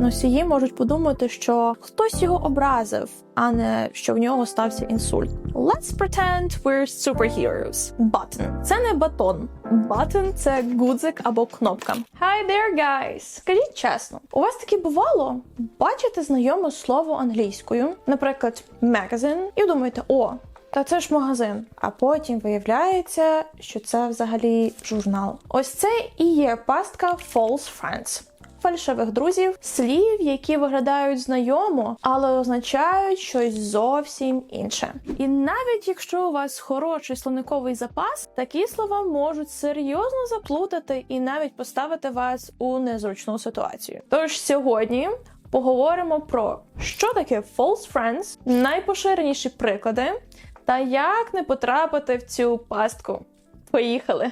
носії можуть подумати, що хтось його образив, а не що в нього стався інсульт. Let's pretend we're superheroes. Button – це не батон. Button – це гудзик або кнопка. Hi there, guys! Скажіть чесно, у вас таке бувало? Бачите знайоме слово англійською, наприклад, magazine, і думаєте, о, та це ж магазин. А потім виявляється, що це взагалі журнал. Ось це і є пастка false friends. Фальшивих друзів, слів, які виглядають знайомо, але означають щось зовсім інше. І навіть якщо у вас хороший словниковий запас, такі слова можуть серйозно заплутати і навіть поставити вас у незручну ситуацію. Тож сьогодні поговоримо про що таке false friends, найпоширеніші приклади, та як не потрапити в цю пастку. Поїхали!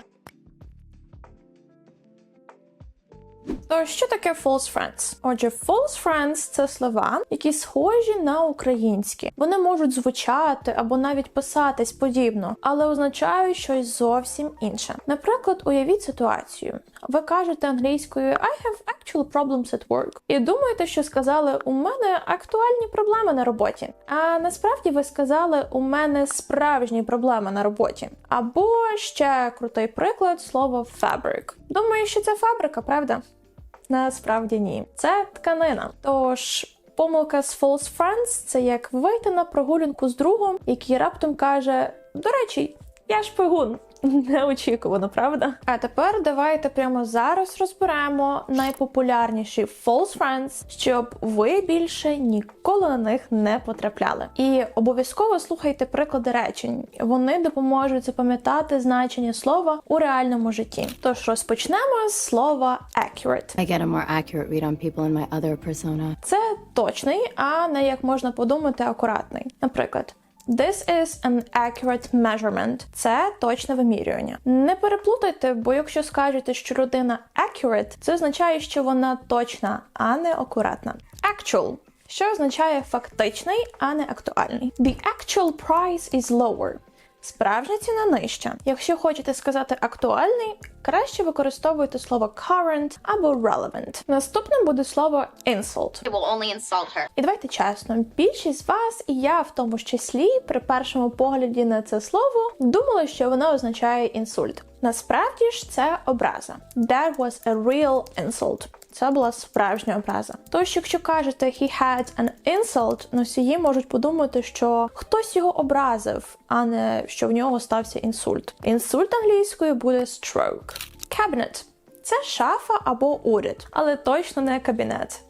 То що таке false friends? Отже, false friends – це слова, які схожі на українські. Вони можуть звучати або навіть писатись подібно, але означають щось зовсім інше. Наприклад, уявіть ситуацію. Ви кажете англійською I have actual problems at work. І думаєте, що сказали у мене актуальні проблеми на роботі. А насправді ви сказали у мене справжні проблеми на роботі. Або ще крутий приклад слово fabric. Думаю, що це фабрика, правда? Насправді ні. Це тканина. Тож. Помилка з false friends – це як вийти на прогулянку з другом, який раптом каже: До речі, я шпигун. Неочікувано, правда? А тепер давайте прямо зараз розберемо найпопулярніші false friends, щоб ви більше ніколи на них не потрапляли. І обов'язково слухайте приклади речень. Вони допоможуть запам'ятати значення слова у реальному житті. Тож розпочнемо з слова accurate. I get a more accurate read on people in my other persona. Це точний, а не як можна подумати, акуратний. Наприклад. This is an accurate measurement. Це точне вимірювання. Не переплутайте, бо якщо скажете, що людина accurate, це означає, що вона точна, а не акуратна. Actual, що означає фактичний, а не актуальний. The actual price is lower. Справжня ціна нижча. Якщо хочете сказати актуальний, краще використовуйте слово current або relevant. Наступним буде слово insult. It will only insult her. І давайте чесно, більшість з вас, і я в тому числі, при першому погляді на це слово думали, що воно означає інсульт. Насправді ж це образа. That was a real insult. Це була справжня образа. Тож, якщо кажете he had an insult, носії можуть подумати, що хтось його образив, а не що в нього стався інсульт. Інсульт англійською буде stroke. Cabinet – це шафа або уряд, але точно не кабінет.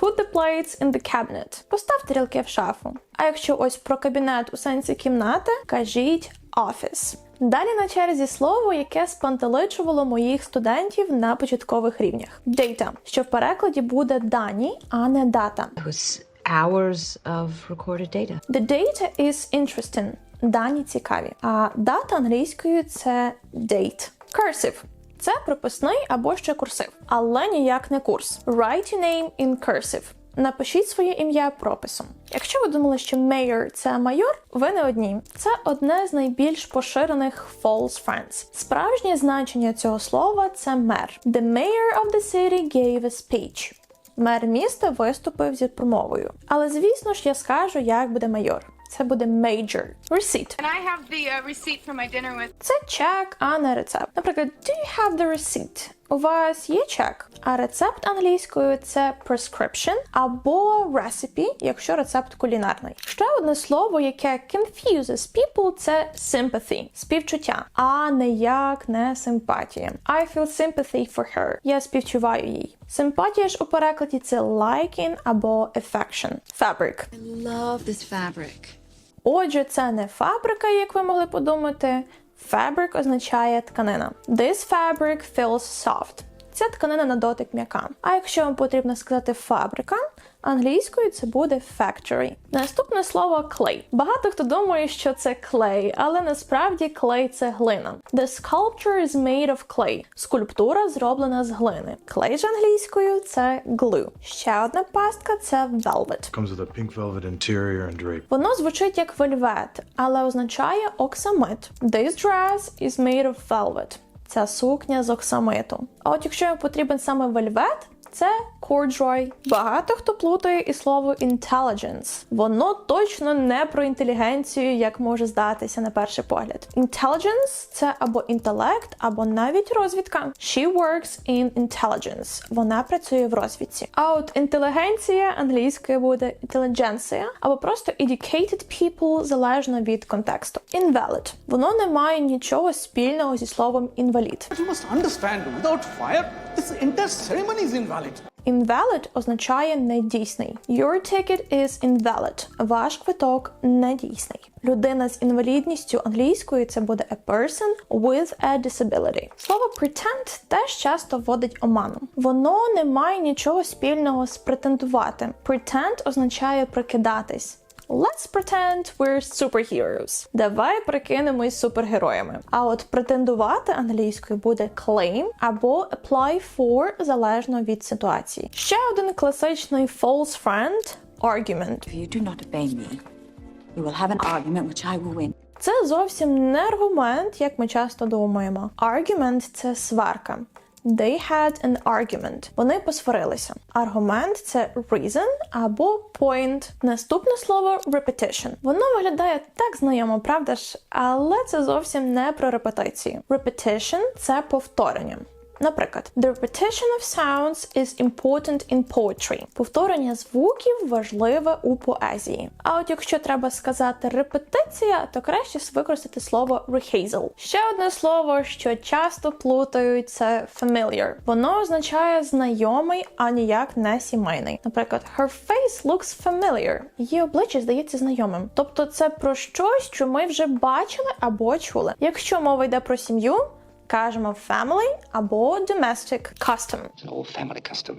Put the plates in the cabinet. Постав тарілки в шафу. А якщо ось про кабінет у сенсі кімнати, кажіть office. Далі на черзі слово, яке спантеличувало моїх студентів на початкових рівнях. Data, що в перекладі буде дані, а не дата. Hours of recorded data. The data is interesting. Дані цікаві. А дата англійською це date. Cursive – це прописний або ще курсив, але ніяк не курс. Write your name in cursive. Напишіть своє ім'я прописом. Якщо ви думали, що mayor – це майор, ви не одні. Це одне з найбільш поширених false friends. Справжнє значення цього слова це мер. The mayor of the city gave a speech. Мер міста виступив зі промовою. Але звісно ж я скажу, як буде майор. Це буде major. Receipt. Can I have the uh, receipt for my dinner with? Це чек, а не рецепт. Наприклад, do you have the receipt? У вас є чек, а рецепт англійською це prescription або recipe, якщо рецепт кулінарний. Ще одне слово, яке confuses people, це sympathy, співчуття, а ніяк не симпатія. I feel sympathy for her. Я співчуваю їй. Симпатія ж у перекладі це liking або affection. Fabric. Love this fabric. Отже, це не фабрика, як ви могли подумати. Fabric означає тканина. This fabric feels soft. Ця тканина на дотик м'яка. А якщо вам потрібно сказати фабрика, англійською це буде factory. Наступне слово clay. Багато хто думає, що це clay, але насправді clay – це глина. The sculpture is made of clay. Скульптура зроблена з глини. Clay ж англійською це glue. Ще одна пастка це velvet. Comes with a pink velvet interior and drape. Воно звучить як вельвет, але означає оксамит. This dress is made of velvet. Ця сукня з оксамиту. А от якщо вам потрібен саме вельвет, це corduroy. Багато хто плутає і слово intelligence. Воно точно не про інтелігенцію, як може здатися на перший погляд. Intelligence – це або інтелект, або навіть розвідка. She works in intelligence. Вона працює в розвідці. А от інтелігенція англійською буде intelligentsia, або просто educated people залежно від контексту. Invalid. Воно не має нічого спільного зі словом інвалід. You must understand, without fire, this entire ceremony is invalid. Invalid означає недійсний. Your ticket is invalid. Ваш квиток недійсний. Людина з інвалідністю англійською це буде a person with a disability. Слово pretend теж часто вводить оману. Воно не має нічого спільного з претендувати. Pretend означає прикидатись. Let's pretend we're superheroes. Давай прикинемось супергероями. А от претендувати англійською буде claim або apply for залежно від ситуації. Ще один класичний false friend argument. If you do not obey me, we will have an argument which I will win. Це зовсім не аргумент, як ми часто думаємо. Argument – це сварка. They had an argument. Вони посварилися. Аргумент це reason або point. Наступне слово repetition. Воно виглядає так знайомо, правда ж? Але це зовсім не про репетиції. Repetition – це повторення. Наприклад, the repetition of sounds is important in poetry. Повторення звуків важливе у поезії. А от якщо треба сказати репетиція, то краще використати слово rehearsal. Ще одне слово, що часто плутають, це familiar. Воно означає знайомий, а ніяк не сімейний. Наприклад, her face looks familiar. Її обличчя здається знайомим. Тобто це про щось, що ми вже бачили або чули. Якщо мова йде про сім'ю, кажемо family або domestic custom. It's an old family custom.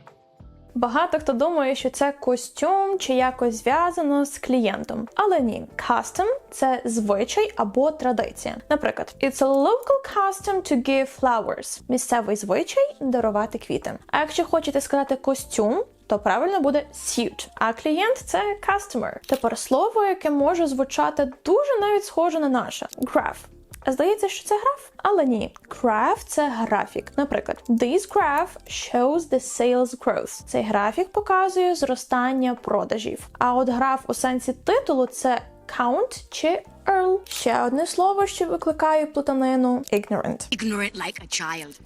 Багато хто думає, що це костюм чи якось зв'язано з клієнтом. Але ні, custom – це звичай або традиція. Наприклад, it's a local custom to give flowers. Місцевий звичай дарувати квіти. А якщо хочете сказати костюм, то правильно буде suit, а клієнт це customer. Тепер слово, яке може звучати дуже навіть схоже на наше graph. Здається, що це граф, але ні. Graph – це графік. Наприклад, this graph shows the sales growth. Цей графік показує зростання продажів. А от граф у сенсі титулу це count чи earl. Ще одне слово, що викликає плутанину ignorant. Ignorant like a child.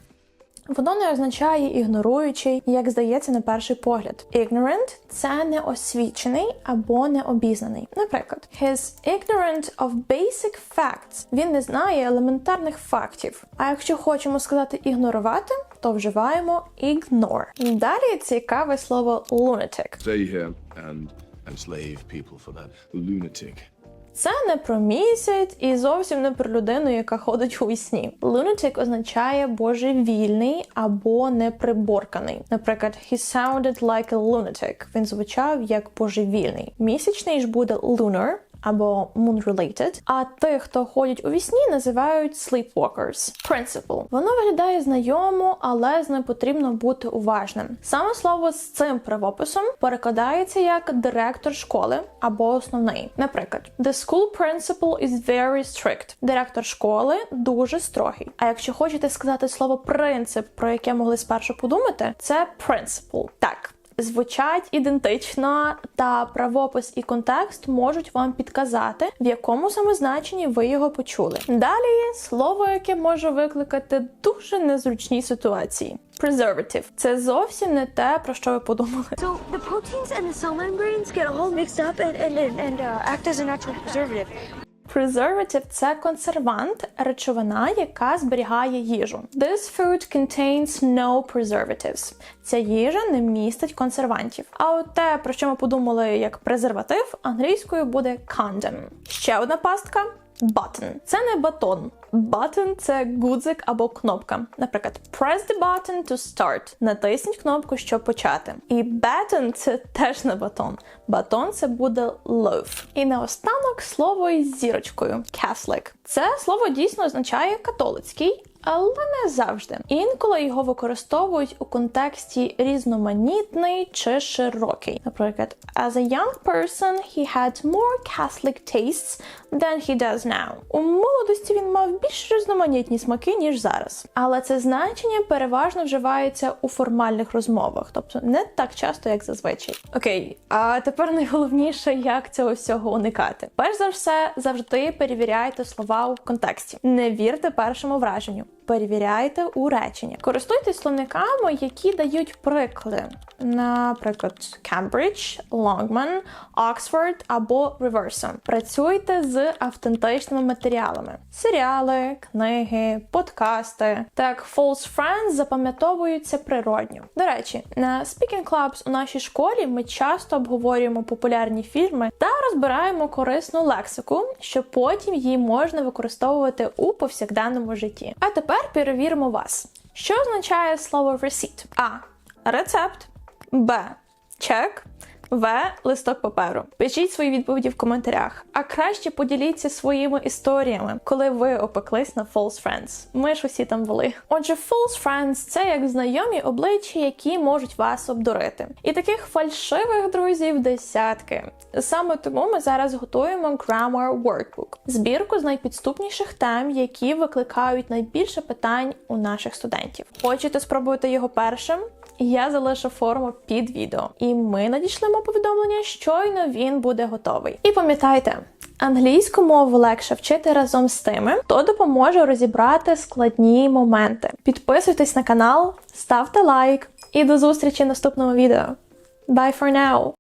Воно не означає ігноруючий, як здається на перший погляд. Ignorant – це неосвічений або необізнаний. Наприклад, he's ignorant of basic facts. Він не знає елементарних фактів. А якщо хочемо сказати ігнорувати, то вживаємо ignore. Далі цікаве слово lunatic. stay here and enslave people for that lunatic. Це не про місяць і зовсім не про людину, яка ходить у вісні. Lunatic означає божевільний або неприборканий. Наприклад, he sounded like a lunatic. Він звучав як божевільний. Місячний ж буде lunar, або moon-related, а тих, хто ходять у вісні, називають sleepwalkers. Principal. Воно виглядає знайомо, але з ним потрібно бути уважним. Саме слово з цим правописом перекладається як директор школи або основний. Наприклад, the school principal is very strict. Директор школи дуже строгий. А якщо хочете сказати слово принцип, про яке могли спершу подумати, це principle. Так звучать ідентично, та правопис і контекст можуть вам підказати, в якому саме значенні ви його почули. Далі слово, яке може викликати дуже незручні ситуації. Preservative – це зовсім не те, про що ви подумали. So the proteins and the cell membranes get all mixed up and and and, and uh, act as a natural preservative. Preservative – це консервант, речовина, яка зберігає їжу. This food contains no preservatives. Ця їжа не містить консервантів. А от те, про що ми подумали як презерватив, англійською буде condom. Ще одна пастка. Button. Це не батон. Button – це гудзик або кнопка. Наприклад, press the button to start. Натисніть кнопку, щоб почати. І baton – це теж не батон. Батон це буде loaf. І наостанок слово із зірочкою Catholic. Це слово дійсно означає католицький, але не завжди. Інколи його використовують у контексті різноманітний чи широкий. Наприклад, as a young person, he had more Catholic tastes than he does now. У молодості він мав більш різноманітні смаки, ніж зараз. Але це значення переважно вживається у формальних розмовах, тобто не так часто, як зазвичай. Окей, а тепер найголовніше, як цього всього уникати. Перш за все, завжди перевіряйте слова у контексті. Не вірте першому враженню. Перевіряйте у реченні. Користуйтесь словниками, які дають приклади. Наприклад, Cambridge, Longman, Oxford або Reverso. Працюйте з автентичними матеріалами: серіали, книги, подкасти. Так, false friends запам'ятовуються природньо. До речі, на Speaking Clubs у нашій школі ми часто обговорюємо популярні фільми та розбираємо корисну лексику, що потім її можна використовувати у повсякденному житті. А тепер перевіримо вас. Що означає слово receipt? А. Рецепт. Б. Чек. В. Листок паперу. Пишіть свої відповіді в коментарях. А краще поділіться своїми історіями, коли ви опеклись на false friends. Ми ж усі там були. Отже, false friends – це як знайомі обличчя, які можуть вас обдурити. І таких фальшивих друзів десятки. Саме тому ми зараз готуємо Grammar Workbook – збірку з найпідступніших тем, які викликають найбільше питань у наших студентів. Хочете спробувати його першим? Я залишу форму під відео, і ми надішлемо повідомлення, щойно він буде готовий. І пам'ятайте, англійську мову легше вчити разом з тими, хто допоможе розібрати складні моменти. Підписуйтесь на канал, ставте лайк і до зустрічі в наступному відео. Bye for now!